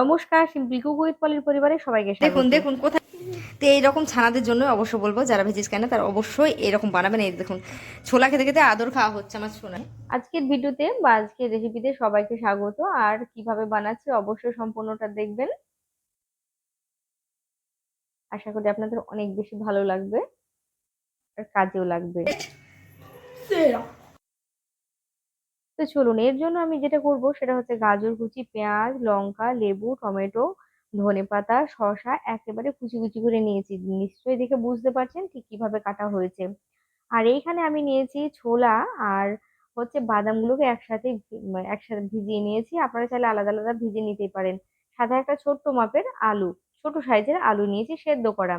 নমস্কার simple cook with পলির পরিবারে সবাইকে স্বাগত। দেখুন দেখুন কোথায় তো এইরকম ছানাদের জন্য অবশ্য বলব যারা ভেজিস কেন তারা অবশ্যই এরকম বানাবেন। এই দেখুন ছোলা খেতে খেতে আদর খাওয়া হচ্ছে আমার সোনায় আজকের ভিডিওতে বা আজকের রেসিপিতে সবাইকে স্বাগত। আর কীভাবে বানাচ্ছি অবশ্যই সম্পূর্ণটা দেখবেন। আশা করি আপনাদের অনেক বেশি ভালো লাগবে আর কাজেও লাগবে। তো চলুন, এর জন্য আমি যেটা করব সেটা হচ্ছে গাজর কুচি, পেঁয়াজ, লঙ্কা, লেবু, টমেটো ধনেপাতা শসা একেবারে কুচি কুচি করে নিয়েছি। নিশ্চয়ই দেখে বুঝতে পারছেন ঠিক কীভাবে কাটা হয়েছে। আর এইখানে আমি নিয়েছি ছোলা আর হচ্ছে বাদামগুলোকে একসাথে একসাথে ভিজিয়ে নিয়েছি। আপনারা চাইলে আলাদা আলাদা ভিজিয়ে নিতে পারেন। সাথে একটা ছোট্ট মাপের আলু, ছোট সাইজের আলু নিয়েছি সেদ্ধ করা।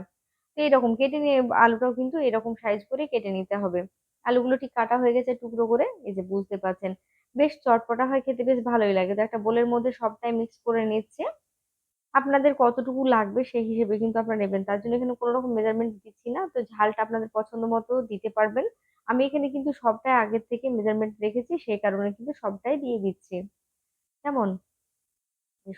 তো এরকম কেটে নিয়ে, আলুটাও কিন্তু এরকম সাইজ করে কেটে নিতে হবে। আলুগুলো ঠিক কাটা হয়ে গেছে টুকরো করে, এই যে বুঝতে পারছেন। বেশ চটপটা হয়, খেতে বেশ ভালোই লাগে। তো একটা বোলের মধ্যে সবটাই মিক্স করে নিচ্ছে। আপনাদের কতটুকু লাগবে সেই হিসেবে কিন্তু আপনারা নেবেন। তার জন্য এখানে কোনো রকম মেজারমেন্ট দিচ্ছি না। তো ঝালটা আপনাদের পছন্দ মতো দিতে পারবেন। আমি এখানে কিন্তু সবটাই আগের থেকে মেজারমেন্ট রেখেছি, সেই কারণে কিন্তু সবটাই দিয়ে দিচ্ছি। কেমন?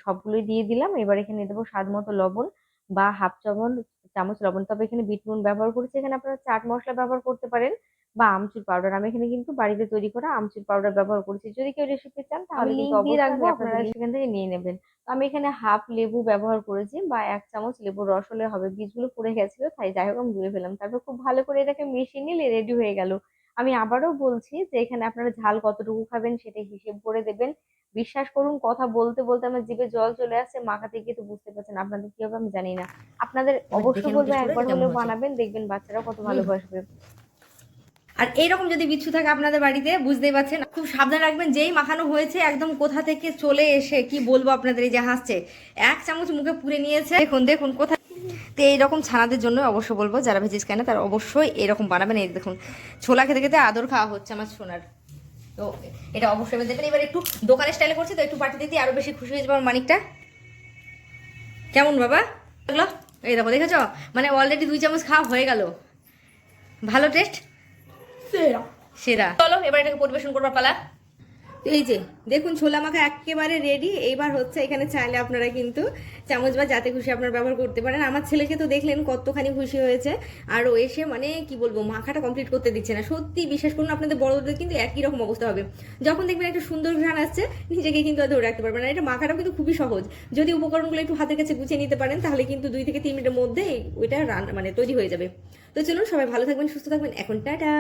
সবগুলোই দিয়ে দিলাম। এবার এখানে দেবো স্বাদ মতো লবণ বা হাফ চামচ চামচ লবণ। তবে এখানে বিট নুন ব্যবহার করেছি। এখানে আপনারা চাট মশলা ব্যবহার করতে পারেন। বা আমচুর পাউডার আমি এখানে কিন্তু বাড়িতে তৈরি করা আমচুর পাউডার ব্যবহার করেছি। যদি কেউ রেসিপি চান তাহলে দিয়ে রাখব, আপনারা সেখান থেকে নিয়ে নেবেন। তো আমি এখানে হাফ লেবু ব্যবহার করেছি বা এক চামচ লেবুর রস হলে হবে। বীজগুলো পুড়ে গেছিল তাই যাই হোক আমি ধুয়ে ফেলাম তারপর খুব ভালো করে এটাকে মিশিয়ে নিলে রেডি হয়ে গেল। আমি আবারও বলছি যে এখানে আপনারা ঝাল কতটুকু খাবেন সেটা হিসেব করে দেবেন। বিশ্বাস করুন কথা বলতে বলতে আমার জিভে জল চলে আসছে মাখাতে গিয়ে তো বুঝতে পারছেন আপনাদের কি হবে আমি জানি না। আপনাদের অবশ্যই বলব একবার হলেও বানাবেন দেখবেন বাচ্চারা কত ভালোবাসবে। আর এইরকম যদি বিচ্ছু থাকে আপনাদের বাড়িতে, বুঝতেই পারছেন? খুব সাবধান রাখবেন, যেই মাখানো হয়েছে একদম কোথা থেকে চলে এসে কি বলব আপনাদের, এই যে হাসছে। এক চামচ মুখে পুরে নিয়েছে। দেখুন দেখুন, কোথায় তো এইরকম ছানাদের জন্য অবশ্য বলব, যারা ভেজিস কেন তারা অবশ্যই এরকম বানাবেন। এই দেখুন, ছোলা খেতে খেতে আদর খাওয়া হচ্ছে আমার সোনার। তো এটা অবশ্যই দেবেন এবার একটু দোকানের স্টাইলে করছি, তো একটু পাঠিয়ে দিতে আরও বেশি খুশি হয়ে যাবে আমার মানিকটা। কেমন বাবা? এই দেখো, দেখেছ? মানে অলরেডি দুই চামচ খাওয়া হয়ে গেল। ভালো টেস্ট সেরা। চলো এবার এটাকে পরিবেশন করবার পালা। এই যে দেখুন ছোলা মাখা একেবারে রেডি এইবার হচ্ছে এখানে চাইলে আপনারা কিন্তু চামচ বা যাতে খুশি আপনারা ব্যবহার করতে পারেন। আমার ছেলেকে তো দেখলেন কতখানি খুশি হয়েছে। আর ও এসে মানে কি বলব মাখাটা কমপ্লিট করতে দিচ্ছে না। সত্যি বিশ্বাস করুন আপনাদের বড়দের কিন্তু একই রকম অবস্থা হবে। যখন দেখবেন একটা সুন্দর ঘ্রাণ আসছে নিজেকে কিন্তু আর ধরে রাখতে পারবেন না। এটা মাখাটাও কিন্তু খুবই সহজ। যদি উপকরণগুলো একটু হাতের কাছে গুছিয়ে নিতে পারেন তাহলে কিন্তু দুই থেকে তিন মিনিটের মধ্যে ওইটা রান্না মানে তৈরি হয়ে যাবে। তো চলুন সবাই ভালো থাকবেন সুস্থ থাকবেন। এখন টাটা।